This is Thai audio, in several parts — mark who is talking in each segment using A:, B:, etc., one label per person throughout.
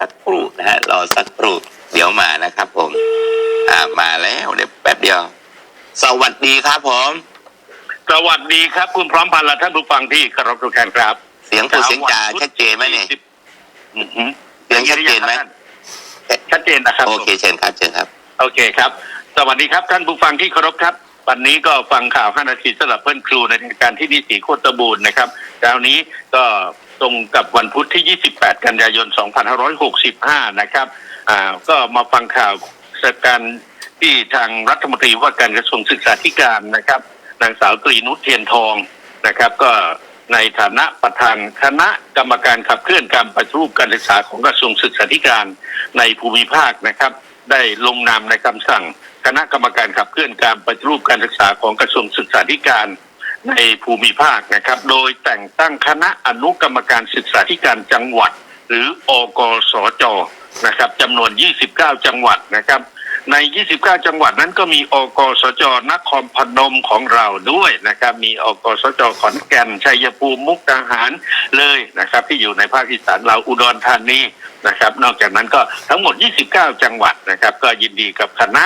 A: สักครู่นะฮะรอสักครู่เดี๋ยวมานะครับผม อ่ามาแล้วเดี๋ยวแป๊บเดียว สวัสดีครับผม
B: สวัสดีครับ คุณพร้อมพันธ์และท่านผู้ฟังที่เคารพทุกท่านครับ
A: เสียงผู้เสียงจ่าชัดเจนไหมเนี่ย
B: อือหือ
A: เสียงชัดเจนไหม
B: ชัดเจนนะครับ
A: โอเคเชิญครับเชิญครับ
B: โอเคครับ สวัสดีครับท่านผู้ฟังที่เคารพครับ วันนี้ก็ฟังข่าว5นาทีสำหรับเพื่อนครูในรายการที่ดีสีโคตรบูรณ์นะครับคราวนี้ก็ ตรงกับวันพุธที่ 28 กันยายน 2565 นะครับอ่าก็มาฟังข่าวสการที่ทางรัฐมนตรีว่าการกระทรวงศึกษาธิการนะครับ นางสาวตรีนุชเทียนทองนะครับ ก็ในฐานะประธานคณะกรรมการขับเคลื่อนการปฏิรูปการศึกษาของกระทรวงศึกษาธิการในภูมิภาคนะครับ ได้ลงนามในคำสั่ง คณะกรรมการขับเคลื่อนการปฏิรูปการศึกษาของกระทรวงศึกษาธิการ ในภูมิภาคนะครับ โดยแต่งตั้งคณะอนุกรรมการศึกษาธิการจังหวัด หรืออกสจนะครับจำนวน 29 จังหวัดนะครับ ใน 29 จังหวัดนั้นก็มีอกสจนครพนมของเราด้วยนะครับ มีอกสจขอนแก่นชัยภูมิมุกดาหารเลยนะครับ ที่อยู่ในภาคอีสานเราอุดรธานี นะครับ นอกจากนั้นก็ทั้งหมด 29 จังหวัดนะครับ ก็ยินดีกับคณะ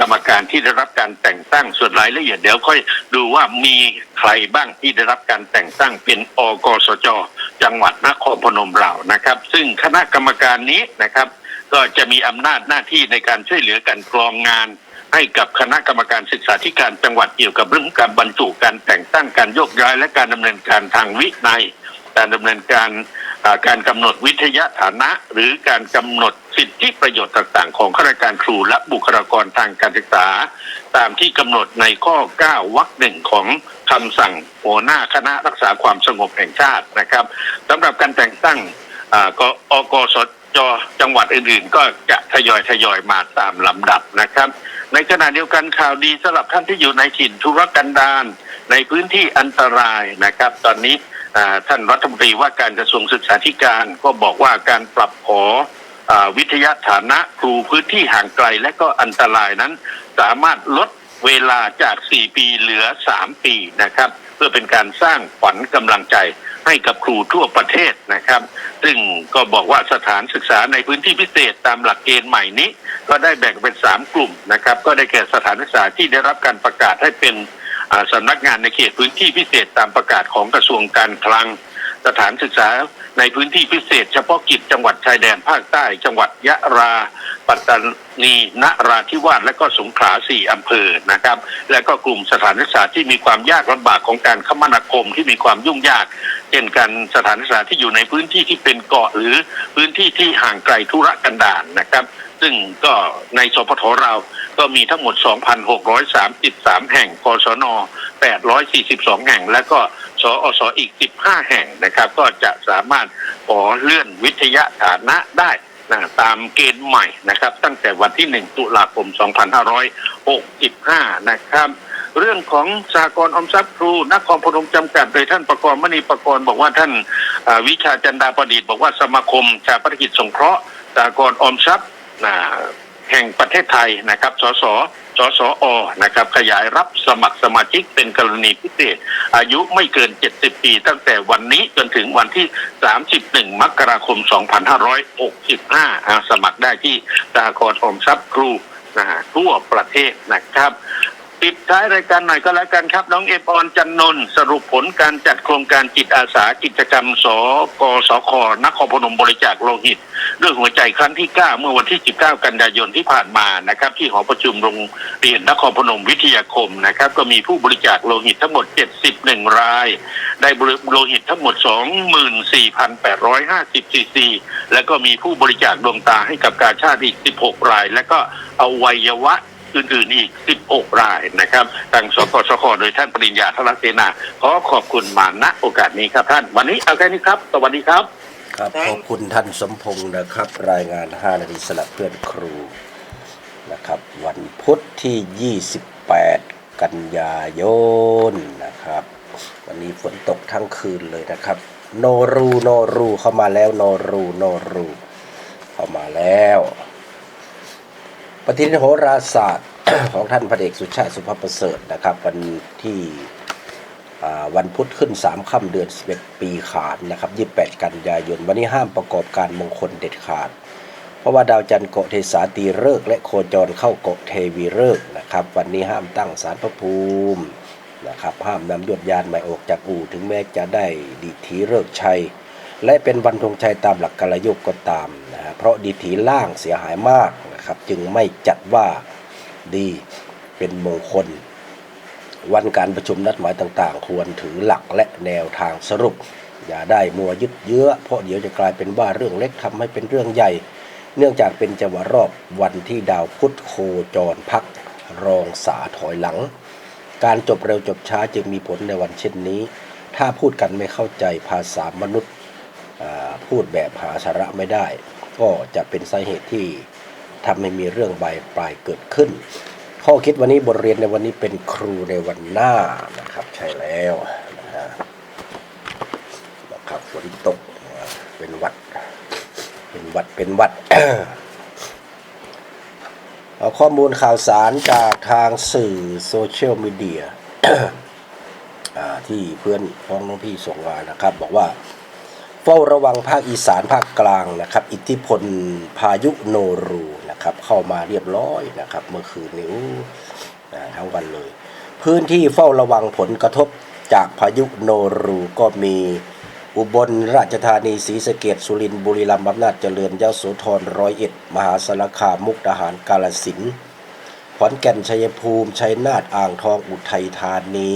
B: กรรมการที่ได้รับการแต่งตั้งส่วนรายละเอียดเดี๋ยวค่อยดูว่ามีใครบ้างที่ได้รับการแต่งตั้งเป็นอกสจจังหวัดนครพนมเรานะครับ ซึ่งคณะกรรมการนี้นะครับ ก็จะมีอำนาจหน้าที่ในการช่วยเหลือการกรองงานให้กับคณะกรรมการศึกษาธิการจังหวัดเกี่ยวกับเรื่องการบรรจุการแต่งตั้งการโยกย้ายและการดำเนินการทางวินัย การดำเนินการ การกำหนดวิทยาฐานะ หรือการกำหนดสิทธิประโยชน์ต่างๆ ของข้าราชการครูและบุคลากรทางการศึกษา ตามที่กำหนดในข้อ 9วรรคหนึ่งของคำสั่งหัวหน้าคณะรักษาความสงบแห่งชาตินะครับสำหรับการแต่งตั้งอก็อกสจจังหวัดอื่นๆ ก็จะทยอยทยอยมาตามลำดับนะครับ ในขณะเดียวกันข่าวดีสำหรับท่านที่อยู่ในถิ่นธุรกันดารในพื้นที่อันตรายนะครับ ตอนนี้ ท่านรัฐมนตรีว่าการกระทรวงศึกษาธิการก็บอกว่าการปรับขออวิทยาฐานะครูพื้นที่ห่างไกลและก็อันตรายนั้น สามารถลดเวลาจาก 4 ปีเหลือ 3 ปีนะครับ เพื่อเป็นการสร้างขวัญกำลังใจให้กับครูทั่วประเทศนะครับ ซึ่งก็บอกว่าสถานศึกษาในพื้นที่พิเศษตามหลักเกณฑ์ใหม่นี้ ก็ได้แบ่งเป็น 3 กลุ่มนะครับ ก็ได้แก่สถานศึกษาที่ได้รับการประกาศให้เป็น สำนักงานในเขตพื้นที่พิเศษตามประกาศของกระทรวงการคลัง สถานศึกษาในพื้นที่พิเศษ เฉพาะกิจจังหวัดชายแดนภาคใต้ จังหวัดยะรา ปัตตานีนราธิวาสและก็สงขลาสี่อำเภอนะครับ และก็กลุ่มสถานศึกษาที่มีความยากลำบากของการคมนาคมที่มีความยุ่งยากเช่นกันสถานศึกษาที่อยู่ในพื้นที่ที่เป็นเกาะหรือพื้นที่ที่ห่างไกลธุรกันดารนะครับ ซึ่งก็ในสพทเราก็มีทั้งหมด 2,633 แห่งกศน 842 แห่ง และก็สอสออีก 15 แห่งนะครับ ก็จะสามารถขอเลื่อนวิทยาฐานะได้นะตามเกณฑ์ใหม่นะครับ ตั้งแต่วันที่ 1 ตุลาคม 2565 นะครับเรื่องของสากลอมทรัพย์ครูนครพนมจำกัดโดยท่านประกรณ์มณีประกรณ์บอกว่าท่านวิชาจันดาประดิษฐ์บอกว่าสมาคมชาปนกิจสงเคราะห์สากลอมทรัพย์ แห่งประเทศไทยนะครับ สส สสอ นะครับ ขยายรับสมัครสมาชิกเป็นกรณีพิเศษ อายุไม่เกิน 70 ปี ตั้งแต่วันนี้จนถึงวันที่ 31 มกราคม 2565อ่าสมัครได้ที่สากลออมทรัพย์ครูนะฮะทั่วประเทศนะครับ ปิดท้ายรายการหน่อยก็แล้วกันครับ น้องเอปออนจันนนสรุปผลการจัดโครงการจิตอาสากิจกรรมสกสค นครพนมบริจาคโลหิตด้วยหัวใจครั้งที่ 9 เมื่อวันที่ 19 กันยายนที่ผ่านมานะครับ ที่หอประชุมโรงเรียนนครพนมวิทยาคมนะครับ ก็มีผู้บริจาคโลหิตทั้งหมด 71 ราย ได้บริโลหิตทั้งหมด 24,850ซีซีแล้วก็มีผู้บริจาคดวงตาให้กับกาชาติอีก 16 ราย แล้วก็อวัยวะ อื่นๆอีก 16 รายนะครับทางสกสคโดยท่านปริญญาธนเสนาขอขอบคุณมาณโอกาสนี้ครับท่าน วันนี้เอาแค่นี้ครับ สวัสดีครับ
C: ครับขอบคุณท่านสมพงศ์นะครับ รายงาน 5 นาทีสลับเพื่อนครูนะครับ วันพุธที่ 28 กันยายนนะครับ วันนี้ฝนตกทั้งคืนเลยนะครับ โนรูโนรูเข้ามาแล้วโนรูโนรูเข้ามาแล้ว ปฏิทินโหราศาสตร์ของท่านพระเอกสุชาติสุภาพประเสริฐนะครับ วันที่วันพุธขึ้น 3ค่ำเดือน 11 ปีขานนะครับ 28 กันยายน วันนี้ห้ามประกอบการมงคลเด็ดขาด เพราะว่าดาวจันทร์เกาะเทสาตีฤกษ์และโคจรเข้าเกาะเทวีฤกษ์นะครับ วันนี้ห้ามตั้งสารพระภูมินะครับห้ามนำยวดยานใหม่ออกจากอู่ถึงแม้จะได้ดีถีฤกษ์ชัย และเป็นวันธงชัยตามหลักกลยุกก็ตามนะเพราะดีถีล่างเสียหายมาก นะครับ จึงไม่จัดว่าดีเป็นมงคล วันการประชุมนัดหมายต่างๆ ควรถือหลักและแนวทางสรุป อย่าได้มัวยึดเยื้อ เพราะเดี๋ยวจะกลายเป็นว่าเรื่องเล็กทำให้เป็นเรื่องใหญ่ เนื่องจากเป็นจังหวะรอบวันที่ดาวพุธโคจรพักรองสาถอยหลัง การจบเร็วจบช้าจึงมีผลในวันเช่นนี้ ถ้าพูดกันไม่เข้าใจภาษามนุษย์พูดแบบหาสาระไม่ได้ ก็จะเป็นสาเหตุที่ ทำให้มีเรื่องใบปลายเกิดขึ้น ข้อคิดวันนี้บทเรียนในวันนี้เป็นครูในวันหน้านะครับใช่แล้วนะครับฝนตกเป็นวัด เป็นวัดเป็นวัดเอาข้อมูลข่าวสารจากทางสื่อโซเชียลมีเดียที่เพื่อนพ้องน้องพี่ส่งมานะครับ บอกว่าเฝ้าระวังภาคอีสานภาคกลางนะครับ อิทธิพลพายุโนรู นะครับ เข้ามาเรียบร้อยนะครับ เมื่อคืนนี้อู้อ่าทั้งวันเลย พื้นที่เฝ้าระวังผลกระทบจากพายุโนรูก็มีอุบลราชธานีศรีสะเกดสุรินทร์บุรีรัมย์อำนาจเจริญยโสธรร้อยเอ็ดมหาสารคามมุกดาหารกาลสินธุ์ขอนแก่นชัยภูมิชัยนาทอ่างทองอุทัยธานี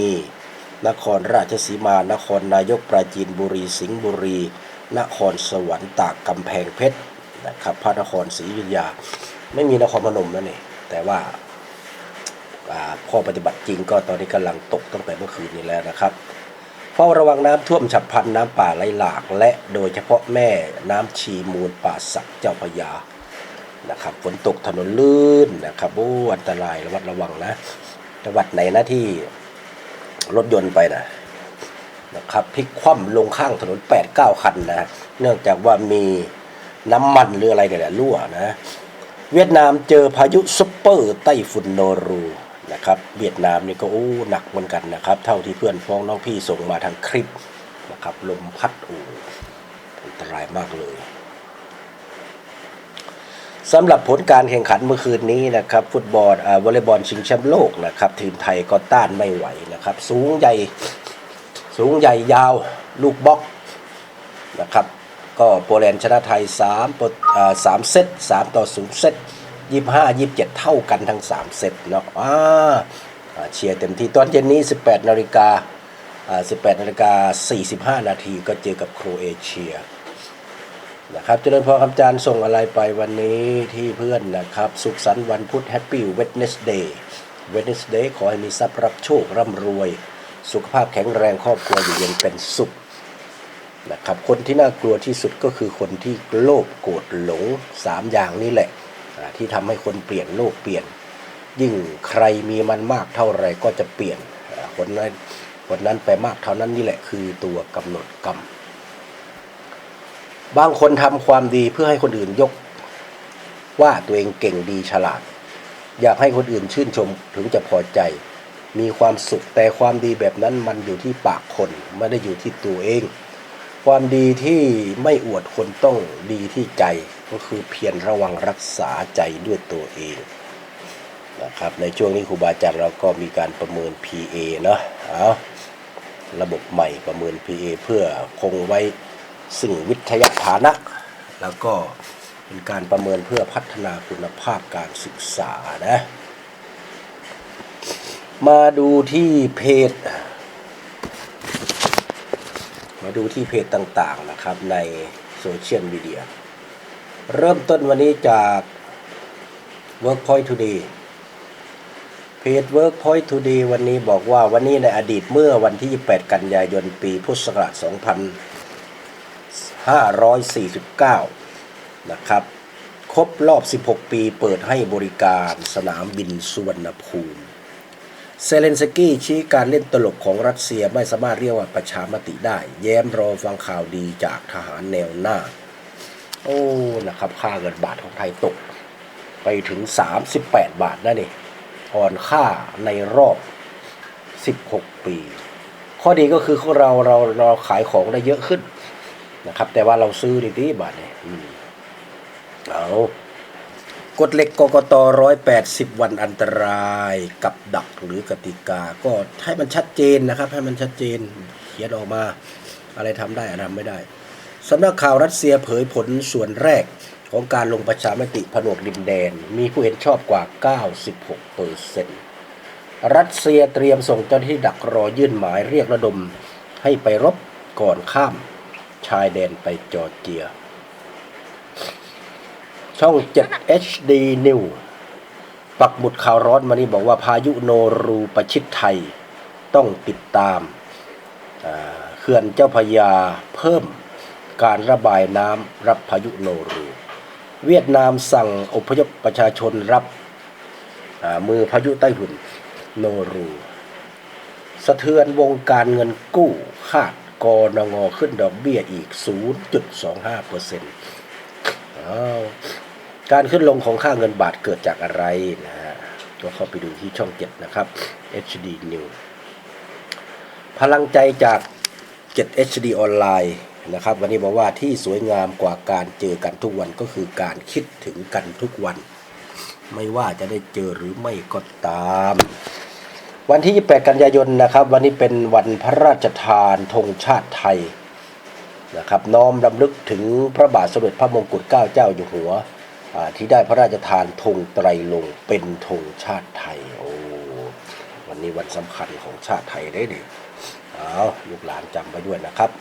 C: นครราชสีมานครนายกปราจีนบุรีสิงห์บุรี นครสวรรค์ตากกำแพงเพชรนะครับพระนครศรีอยุธยา ไม่มีนครพนมแล้วนี่แต่ว่าข้อปฏิบัติจริงก็ตอนนี้กำลังตกตั้งแต่เมื่อคืนนี้แล้วนะครับเฝ้าระวังน้ำท่วมฉับพลันน้ำป่าไหลหลาก และโดยเฉพาะแม่น้ำชีมูลป่าสักเจ้าพยานะครับฝนตกถนนลื่นนะครับโอ้อันตรายระวัดระวังนะจังหวัดไหนนะที่รถยนต์ไปนะนะครับพลิกคว่ำลงข้างถนน8ปดเก้าคันนะ เนื่องจากว่ามีน้ำมันหรืออะไรเนี่ยและรั่วนะ เวียดนามเจอพายุซุปเปอร์ไต้ฝุ่นโนรูนะครับ เวียดนามนี่ก็โอ้หนักเหมือนกันนะครับ เท่าที่เพื่อนพ้องน้องพี่ส่งมาทางคลิปนะครับ ลมพัดโอ้อันตรายมากเลยสำหรับผลการแข่งขันเมื่อคืนนี้นะครับ ฟุตบอลอ่าวอลเลย์บอลชิงแชมป์โลกนะครับ ทีมไทยก็ต้านไม่ไหวนะครับ สูงใหญ่ สูงใหญ่ยาว ลูกบล็อกนะครับ ก็โปแลนด์ชนะไทย3สามเซต3ต่อ0เซต25 27 เท่ากันทั้ง 3 เซตเนาะอ่าเชียร์เต็มที่ตอนเย็นนี้ 18นาฬิกาอ่า18นาฬิกา45 นาทีก็เจอกับโครเอเชียนะครับเจริญพรคำจานทร์ส่งอะไรไปวันนี้ที่เพื่อนนะครับ สุขสันต์วันพุธแฮปปี้เว d เนสเดย์เว d เนสเดย์ขอให้มีทรัพย์รับโชคร่ำรวย สุขภาพแข็งแรงครอบครัวอยู่เย็นเป็นสุข นะครับคนที่น่ากลัวที่สุดก็คือคนที่โลภโกรธหลงสามอย่างนี้แหละ ที่ทำให้คนเปลี่ยนโลกเปลี่ยน ยิ่งใครมีมันมากเท่าไหรก็จะเปลี่ยนคนนั้นคนนั้นไปมากเท่านั้นนี่แหละคือตัวกำหนดกรรมบางคนทำความดีเพื่อให้คนอื่นยกว่าตัวเองเก่งดีฉลาด อยากให้คนอื่นชื่นชมถึงจะพอใจ มีความสุขแต่ความดีแบบนั้นมันอยู่ที่ปากคนไม่ได้อยู่ที่ตัวเอง ความดีที่ไม่อวดคนต้องดีที่ใจก็คือเพียรระวังรักษาใจด้วยตัวเองนะครับในช่วงนี้ครูบาอาจารย์เราก็มีการประเมิน PA เนาะเอาระบบใหม่ประเมิน PA เพื่อคงไว้ซึ่งวิทยาฐานะ แล้วก็เป็นการประเมินเพื่อพัฒนาคุณภาพการศึกษานะ มาดูที่เพจาดูที่เพจต่างๆนะครับในโซเชียลมีเดีย เริ่มต้นวันนี้จาก Workpoint Today เพจ Workpoint Today วันนี้บอกว่าวันนี้ในอดีตเมื่อวันที่ 28 กันยายนปีพุทธศักราช 2549 นะครับ ครบรอบ 16 ปีเปิดให้บริการสนามบินสุวรรณภูมิ เซเลนสกี้ชี้การเล่นตลกของรัสเซียไม่สามารถเรียกว่าประชามติได้ แย้มรอฟังข่าวดีจากทหารแนวหน้า โอ้ นะครับค่าเงินบาทของไทยตก ไปถึง 38 บาทนะนี่อ่อนค่าในรอบ 16 ปี ข้อดีก็คือเราเราเราขายของได้เยอะขึ้นนะครับ แต่ว่าเราซื้อดีที่บาทเนี่ยเอา กฎเหล็กกกตร้อยแปดสิบวันอันตรายกับดักหรือกติกา ก็ให้มันชัดเจนนะครับ ให้มันชัดเจนเขียนออกมา อะไรทำได้อะไรทำไม่ได้สำนักข่าวรัสเซียเผยผลส่วนแรกของการลงประชามติผนวกดินแดน มีผู้เห็นชอบกว่า 96เปอร์เซ็นต์รัสเซียเตรียมส่งเจ้าหน้าที่ดักรอยื่นหมายเรียกระดมให้ไปรบก่อนข้ามชายแดนไปจอร์เจีย ช่อง 7 HD New ปักหมุดข่าวร้อนมานี่บอกว่าพายุโนรูประชิดไทยต้องติดตามเขื่อนเจ้าพยาเพิ่มการระบายน้ำรับพายุโนรู เวียดนามสั่งอพยพประชาชนรับมือพายุไต้ฝุ่นโนรู สะเทือนวงการเงินกู้คาดกนงขึ้นดอกเบี้ยอีก 0.25เปอร์เซ็นต์ การขึ้นลงของค่าเงินบาทเกิดจากอะไรนะฮะก็เข้าไปดูที่ช่อง7นะครับ HD News พลังใจจาก 7 HD ออนไลน์นะครับ วันนี้บอกว่าที่สวยงามกว่าการเจอกันทุกวันก็คือการคิดถึงกันทุกวัน ไม่ว่าจะได้เจอหรือไม่ก็ตาม วันที่ 28 กันยายนนะครับ วันนี้เป็นวันพระราชทานธงชาติไทยนะครับน้อมรำลึกถึงพระบาทสมเด็จพระมงกุฎเกล้าเจ้าอยู่หัว ที่ได้พระราชทานธงไตรลงเป็นธงชาติไทย โอ้วันนี้วันสำคัญของชาติไทยได้ดิเอาลูกหลานจำไปด้วยนะครับ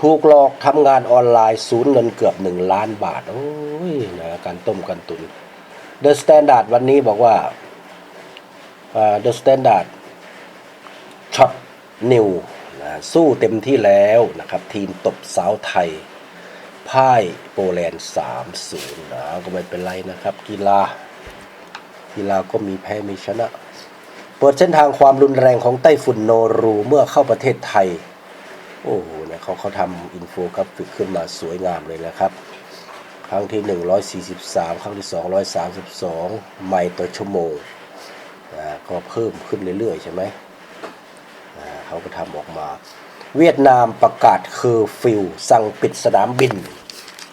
C: ถูกหลอกทำงานออนไลน์สูญเงินเกือบหนึ่งล้านบาท โอ้ยนะการต้มกันตุน The Standard วันนี้บอกว่าอ่า The Standard ช็อตนิวนะสู้เต็มที่แล้วนะครับ ทีมตบสาวไทย พ่ายโปแลนด์3-0นย์นะก็ไม่เป็นไรนะครับ กีฬา กีฬาก็มีแพ้มีชนะ เปิดเส้นทางความรุนแรงของไต้ฝุ่นโนรูเมื่อเข้าประเทศไทย โอ้โหเนี่ยเขาเขาทำอินโฟกราฟิกขึ้นมาสวยงามเลยนะครับ ครั้งที่ 143 ครั้งที่ 232 ไมล์ต่อชั่วโมงอ่าก็เพิ่มขึ้นเรื่อยๆใช่ไหมอ่าเขาก็ทำออกมาเวียดนามประกาศเคอร์ฟิว สั่งปิดสนามบิน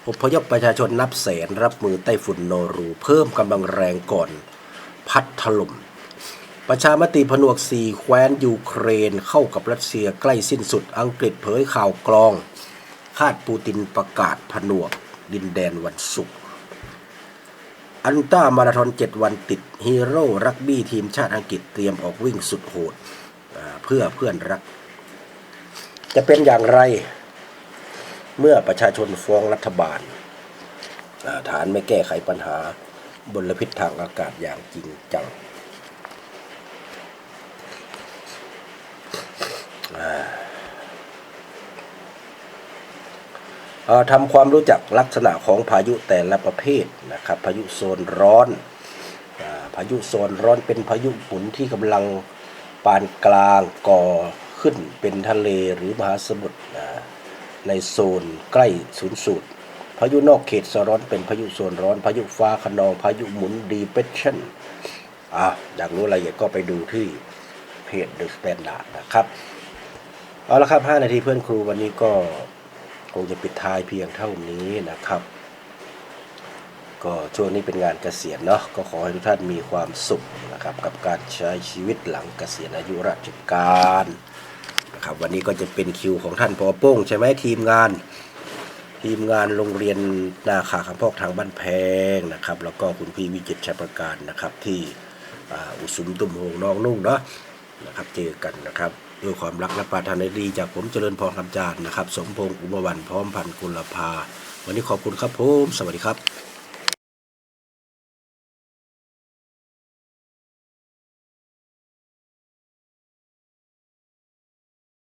C: อพยพประชาชนนับแสนรับมือไต้ฝุ่นโนรู เพิ่มกำลังแรงก่อน พัดถล่มประชามติผนวกสี่แคว้นยูเครนเข้ากับรัสเซียใกล้สิ้นสุดอังกฤษเผยข่าวกรอง คาดปูตินประกาศผนวกดินแดนวันศุกร์อันต้ามาราธอน 7 วันติดฮีโร่รักบี้ทีมชาติอังกฤษเตรียมออกวิ่งสุดโหดเพื่อเพื่อนรัก จะเป็นอย่างไร เมื่อประชาชนฟ้องรัฐบาล ฐานไม่แก้ไขปัญหามลพิษทางอากาศอย่างจริงจังทำความรู้จักลักษณะของพายุแต่ละประเภทนะครับพายุโซนร้อนอพายุโซนร้อนเป็นพายุหมุนที่กำลังปานกลางก่อขึ้นเป็นทะเลหรือมหาสมุทร ในโซนใกล้ศูนย์สูตร พายุนอกเขตโซนร้อนเป็นพายุโซนร้อน พายุฟ้าขนอง พายุหมุนดีเพชชั่นอะอยากรู้รายละเอียดก็ไปดูที่เพจ The Standard นะครับ เอาละครับ 5 นาทีเพื่อนครูวันนี้ก็คงจะปิดท้ายเพียงเท่านี้นะครับ ก็ช่วงนี้เป็นงานเกษียณเนาะก็ขอให้ทุกท่านมีความสุขนะครับ กับการใช้ชีวิตหลังเกษียณอายุราชการ นะครับ วันนี้ก็จะเป็นคิวของท่านพอโป้งใช่ไหมทีมงาน ทีมงานโรงเรียนนาขาคำพอกทางบ้านแพงนะครับ แล้วก็คุณพี่วิจิตชัยประการนะครับ ที่อุสุมตุ่มโฮงน้องนุ่งเนาะนะครับเจอกันนะครับด้วยความรักและปรารถนาดีจากผมเจริญพรคำจานนะครับ สมพงษ์อุบวันพร้อมพันธ์กุลภา วันนี้ขอบคุณครับผม สวัสดีครับ